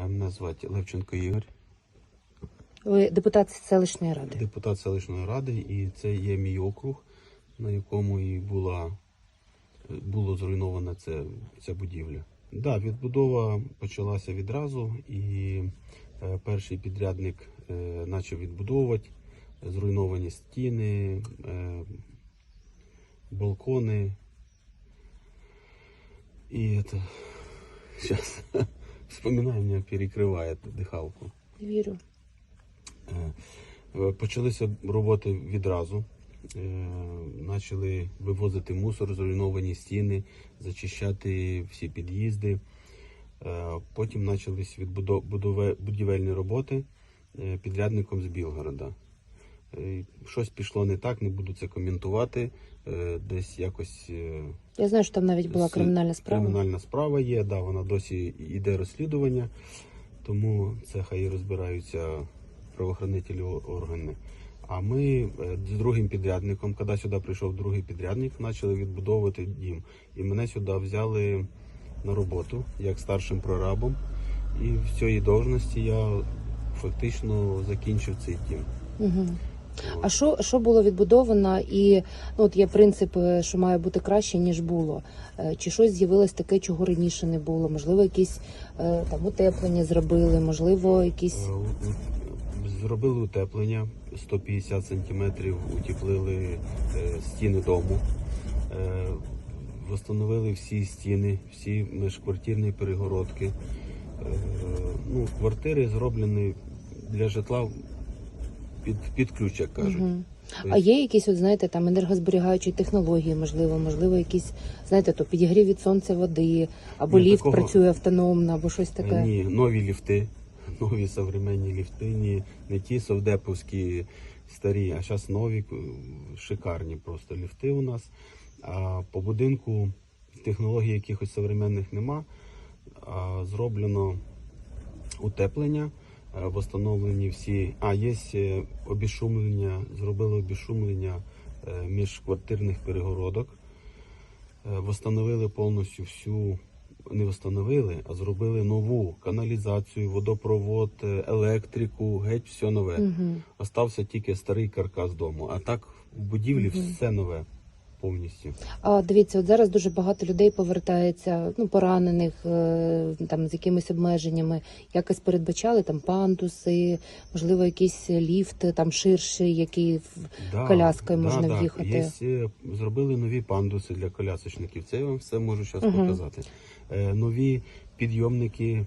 Е, Мене звати Левченко Ігор, Ви депутат селищної ради. депутат селищної ради, і це є мій округ, на якому і була, було зруйнована це, ця будівля. Да, відбудова почалася відразу, і е, перший підрядник е, почав відбудовувати зруйновані стіни, е, балкони. І это, сейчас вспоминаю, меня перекриває дихалку. Вірю. Е, Почалися роботи відразу. Е, Почали вивозити мусор, зруйновані стіни, зачищати всі під'їзди. Е, Потім почались відбудо- будівельні роботи е, підрядником з Білгорода. Е, Щось пішло не так, не буду це коментувати. Е, Десь якось е, Я знаю, що там навіть була кримінальна справа. Кримінальна справа є, да, вона досі йде розслідування, тому це хай розбираються правоохоронителі органи. А ми з другим підрядником, коли сюди прийшов другий підрядник, почали відбудовувати дім. І мене сюди взяли на роботу як старшим прорабом. І в цій должності я фактично закінчив цей дім. Угу. А що, що було відбудовано, і ну, от є принцип, що має бути краще, ніж було. Е, Чи щось з'явилось таке, чого раніше не було? Можливо, якісь е, там утеплення зробили, можливо, якісь. Е, Зробили утеплення 150 сантиметрів, утеплили стіни дому, встановили всі стіни, всі міжквартирні перегородки. Ну, квартири зроблені для житла під, під ключ, як кажуть. Тобто, А є якісь, от знаєте, там енергозберігаючі технології, можливо, можливо, якісь, знаєте, то підігрів від сонця води, або Ні, ліфт такого- працює автономно, або щось таке. Ні, нові ліфти, нові современні ліфти, ні, не ті совдеповські старі, а зараз нові, шикарні просто ліфти у нас. А по будинку технологій якихось современних нема. А зроблено утеплення, е, встановлені всі. А, є е, обішумлення, зробили обішумлення е, міжквартирних перегородок. Восстановили повністю всю, не восстановили, а зробили нову каналізацію, водопровод, електрику, геть все нове. Угу. Остався тільки старий каркас дому. А так в будівлі Мгм. все нове повністю. А дивіться, от зараз дуже багато людей повертається, ну поранених е, там з якимись обмеженнями. Якось передбачали там пандуси, можливо, якісь ліфти там ширші, які в- Да, коляскою можна в'їхати. Є, е, зробили нові пандуси для колясочників. Це я вам все можу зараз Мгм. показати. Е, нові підйомники